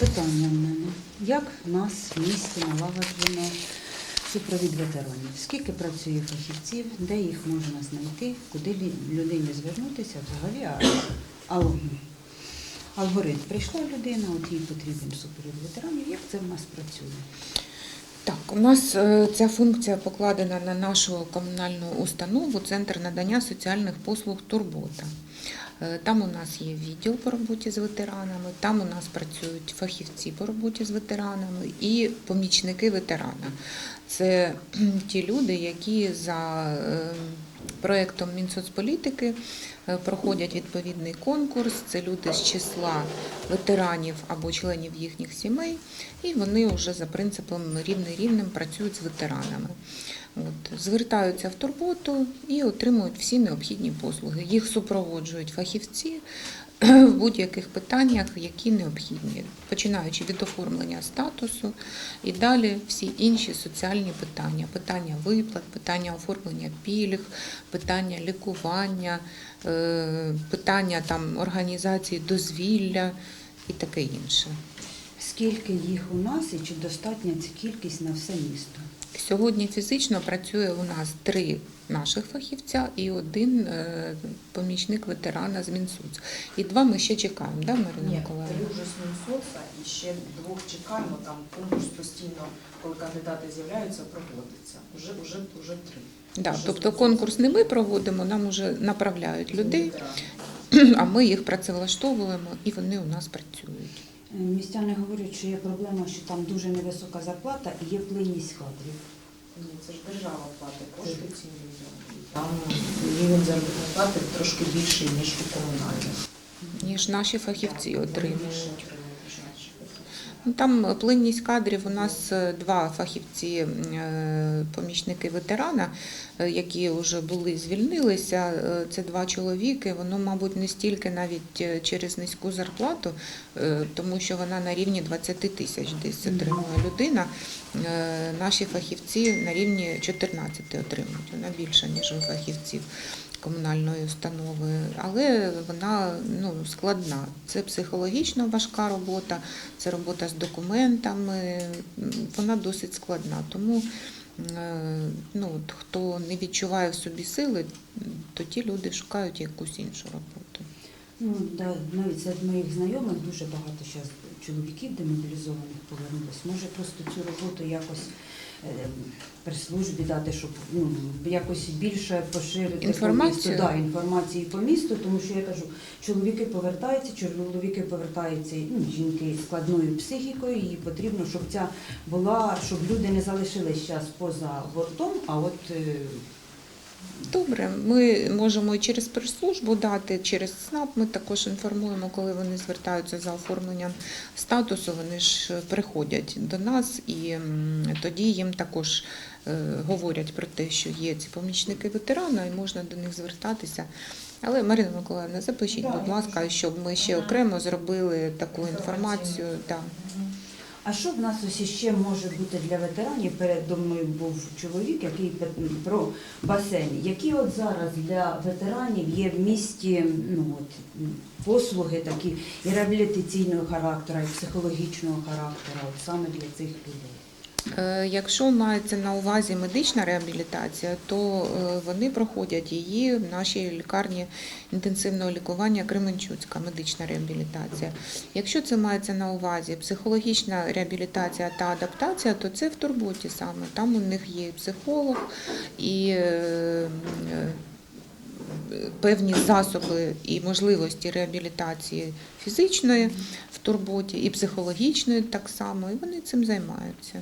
Питання в мене. Як в нас в місті налагоджено супровід ветеранів? Скільки працює фахівців, де їх можна знайти, куди людині звернутися взагалі? Алгоритм. Прийшла людина, от їй потрібен супровід ветеранів. Як це в нас працює? Так, у нас е, ця функція покладена на нашу комунальну установу Центр надання соціальних послуг Турбота. Е, Там у нас є відділ по роботі з ветеранами, там у нас працюють фахівці по роботі з ветеранами і помічники ветерана. Це ті люди, які за е, проєктом Мінсоцполітики е, проходять відповідний конкурс. Це люди з числа ветеранів або членів їхніх сімей, і вони вже за принципом рівний рівним працюють з ветеранами. От, звертаються в турботу і отримують всі необхідні послуги. Їх супроводжують фахівці в будь-яких питаннях, які необхідні, починаючи від оформлення статусу і далі всі інші соціальні питання: питання виплат, питання оформлення пільг, питання лікування, е, питання там організації дозвілля і таке інше. Скільки їх у нас і чи достатня ця кількість на все місто? Сьогодні фізично працює у нас три наших фахівця і один е, помічник ветерана з Мінсуц. І два ми ще чекаємо, да, Марина Ні, Миколаївна? три вже з Мінсоца і ще двох чекаємо. Там конкурс постійно, коли кандидати з'являються, проводиться. Уже, уже, уже три. Да, Вже тобто конкурс не ми проводимо, нам вже направляють людей, а ми їх працевлаштовуємо і вони у нас працюють. Е, Містяни говорять, що є проблема, що там дуже невисока зарплата і є плинність кадрів. Ні, це ж держава платить кошти ці мільйони. Там рівень заробітної плати трошки більший, ніж у комунальних. Ніж наші фахівці отримують. більше отримують, ніж наші фахівці. Ну, Там плинність кадрів у нас е, два фахівці, е, помічники ветерана, е, які вже були звільнилися. Це два чоловіки. Воно, мабуть, не стільки навіть через низьку зарплату, тому що вона на рівні 20 тисяч десь отримує людина. Наші фахівці на рівні 14 отримують. Вона більша, ніж у фахівців комунальної установи, але вона ну, складна. Це психологічно важка робота, це робота з документами, вона досить складна. Тому е, ну, хто не відчуває в собі сили, то ті люди шукають якусь іншу роботу. Ну, да, навіть серед моїх знайомих дуже багато зараз чоловіків демобілізованих повернулось. Може просто цю роботу якось е, при службі дати, щоб ну, якось більше поширити Інформацію? по місту. Да, інформації по місту, тому що я кажу, чоловіки повертаються, чоловіки повертаються, ну, жінки з складною психікою, і потрібно, щоб ця була, щоб люди не залишились зараз поза бортом, а от е, Добре, ми можемо і через прес-службу дати, через СНАП ми також інформуємо, коли вони звертаються за оформленням статусу, вони ж приходять до нас і тоді їм також е, говорять про те, що є ці помічники ветерана і можна до них звертатися. Але Марина Миколаївна, запишіть, будь ласка, щоб ми ще окремо зробили таку інформацію. Да. А що в нас ось ще може бути для ветеранів? Передо мною був чоловік, який про басейн. Які от зараз для ветеранів є в місті ну, от, послуги такі і реабілітаційного характеру, і психологічного характеру, от саме для цих людей? Е, Якщо мається на увазі медична реабілітація, то е, вони проходять її в нашій лікарні інтенсивного лікування Кременчуцька медична реабілітація. Якщо це мається на увазі психологічна реабілітація та адаптація, то це в турботі саме. Там у них є і психолог і е, певні засоби і можливості реабілітації фізичної в турботі, і психологічної так само, і вони цим займаються.